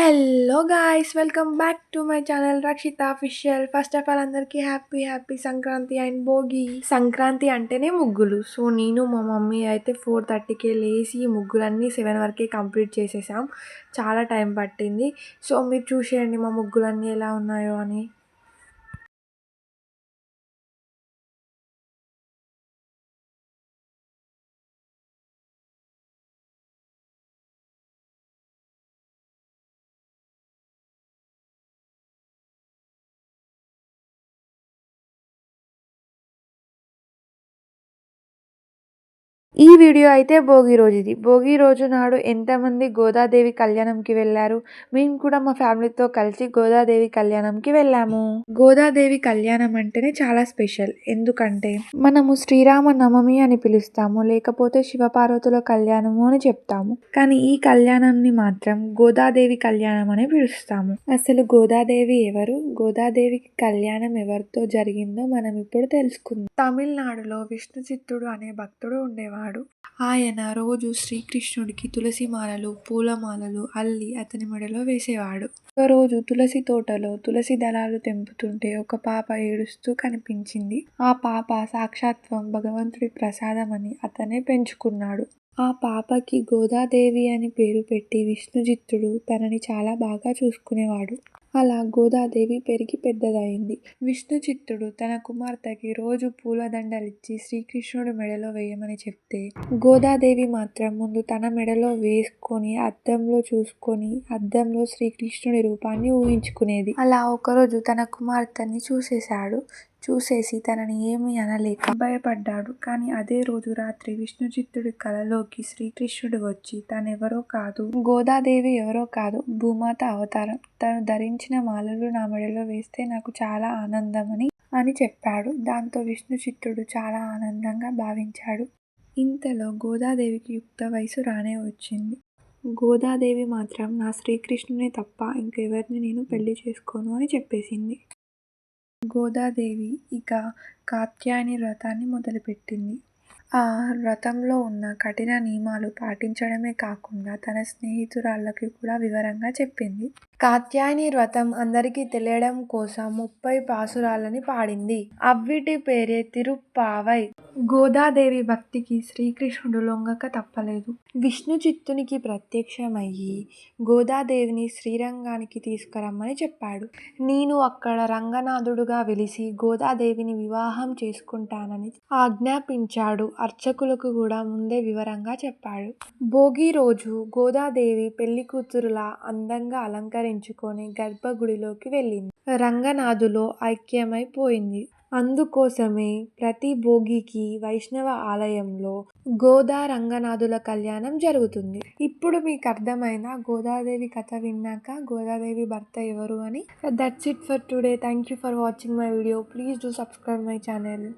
Hello guys welcome back to my channel Rakshita official first of all అందరికీ happy happy Sankranti and Bhogi. Sankranti అంటేనే ముగ్గులు. So నేను మా mummy అయితే four థర్టీకే లేచి ఈ ముగ్గులన్నీ సెవెన్ వరకే కంప్లీట్ చేసేసాం. చాలా టైం పట్టింది. సో మీరు చూసేయండి మా ముగ్గులన్నీ ఎలా ఉన్నాయో అని. ఈ వీడియో అయితే భోగి రోజుది. భోగి రోజు నాడు ఎంతమంది గోదాదేవి కళ్యాణంకి వెళ్ళారు? మేము కూడా మా ఫ్యామిలీతో కలిసి గోదాదేవి కళ్యాణంకి వెళ్ళాము. గోదాదేవి కళ్యాణం అంటేనే చాలా స్పెషల్. ఎందుకంటే మనము శ్రీరామ నవమి అని పిలుస్తాము లేకపోతే శివపార్వతుల కళ్యాణము అని చెప్తాము. కానీ ఈ కళ్యాణంని మాత్రం గోదాదేవి కళ్యాణం అని పిలుస్తాము. అసలు గోదాదేవి ఎవరు? గోదాదేవికి కళ్యాణం ఎవరితో జరిగిందో మనం ఇప్పుడు తెలుసుకుందాం. తమిళనాడులో విష్ణు చిత్తుడు అనే భక్తుడు ఉండేవాడు. ఆయన రోజు శ్రీకృష్ణుడికి తులసి మాలలు పూలమాలలు అల్లి అతని మెడలో వేసేవాడు. ఒక రోజు తులసి తోటలో తులసి దళాలు తెంపుతుంటే ఒక పాప ఏడుస్తూ కనిపించింది. ఆ పాప సాక్షాత్వం భగవంతుడి ప్రసాదం అని అతనే పెంచుకున్నాడు. ఆ పాపకి గోదాదేవి అని పేరు పెట్టి విష్ణుజిత్తుడు తనని చాలా బాగా చూసుకునేవాడు. అలా గోదాదేవి పెరిగి పెద్దదయింది. విష్ణుచిత్తుడు తన కుమార్తెకి రోజు పూలదండలిచ్చి శ్రీకృష్ణుడు మెడలో వేయమని చెప్తే గోదాదేవి మాత్రం ముందు తన మెడలో వేసుకొని అద్దంలో చూసుకొని అద్దంలో శ్రీకృష్ణుడి రూపాన్ని ఊహించుకునేది. అలా ఒకరోజు తన కుమార్తెని చూసేశాడు. చూసేసి తనని ఏమీ అనలేక భయపడ్డాడు. కానీ అదే రోజు రాత్రి విష్ణుచిత్తుడి కలలోకి శ్రీకృష్ణుడు వచ్చి తనెవరో కాదు గోదాదేవి ఎవరో కాదు భూమాత అవతారం తను ధరించిన మాలలు నా మెడలో వేస్తే నాకు చాలా ఆనందమని అని చెప్పాడు. దాంతో విష్ణుచిత్తుడు చాలా ఆనందంగా భావించాడు. ఇంతలో గోదాదేవికి యుక్త వయసు రానే వచ్చింది. గోదాదేవి మాత్రం నా శ్రీకృష్ణుని తప్ప ఇంకెవరిని నేను పెళ్ళి చేసుకోను అని చెప్పేసింది. గోదాదేవి ఇక కాత్యాయని వ్రతాన్ని మొదలుపెట్టింది. ఆ వ్రతంలో ఉన్న కఠిన నియమాలు పాటించడమే కాకుండా తన స్నేహితురాళ్ళకి కూడా వివరంగా చెప్పింది. కాత్యాయని వ్రతం అందరికీ తెలియడం కోసం ముప్పై పాసురాలని పాడింది. అవ్విటి పేరే తిరుప్పావై. గోదాదేవి భక్తికి శ్రీకృష్ణుడు లొంగక తప్పలేదు. విష్ణు చిత్తునికి ప్రత్యక్షమయ్యి గోదాదేవిని శ్రీరంగానికి తీసుకురమ్మని చెప్పాడు. నేను అక్కడ రంగనాథుడుగా వెలిసి గోదాదేవిని వివాహం చేసుకుంటానని ఆజ్ఞాపించాడు. అర్చకులకు కూడా ముందే వివరంగా చెప్పాడు. భోగి రోజు గోదాదేవి పెళ్ళి కూతురులా అందంగా అలంకరించుకొని గర్భగుడిలోకి వెళ్ళింది. రంగనాథులో ఐక్యమైపోయింది అందుకోసమే ప్రతి భోగికి వైష్ణవ ఆలయంలో గోదా రంగనాథుల కళ్యాణం జరుగుతుంది. ఇప్పుడు మీకు అర్థమైన గోదాదేవి కథ విన్నాక గోదాదేవి భర్త ఎవరు అని that's it for today thank you for watching my video please do subscribe my channel